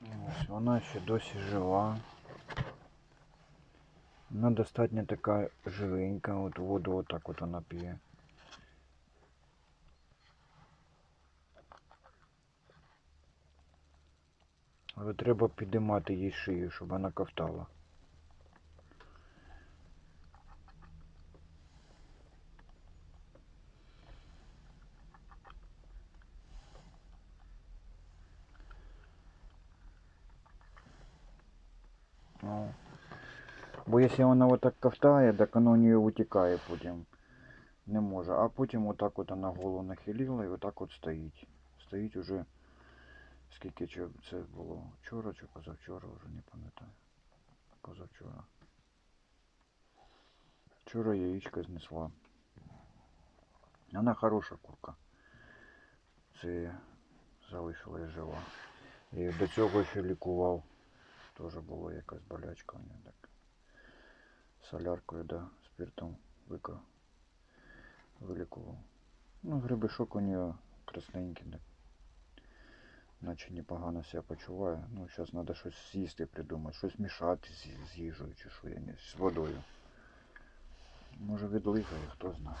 Ось вона ще досі жива. Вона достатньо така живенька, от воду отак от вона п'є. Але треба підіймати їй шию, щоб вона ковтала. Ну, Бо якщо вона отак ковтає, так воно у нее витікає потім. Не може. А потім отак от вона голову нахилила і отак от стоїть. Стоїть уже скільки це було вчора чи позавчора, вже не пам'ятаю. Позавчора. Вчора яєчко знесла. Вона хороша курка. Це залишилась жива. І до цього ще лікував. Теж була якась болячка у нього так. Соляркою, да, спиртом вика вилікував. Ну, грибишок у нього красненький, так. Наче непогано себе почуває. Ну, зараз треба щось з'їсти придумати, щось мішати з, з їжею чи що, я не з водою. Може відлигає, хто знає.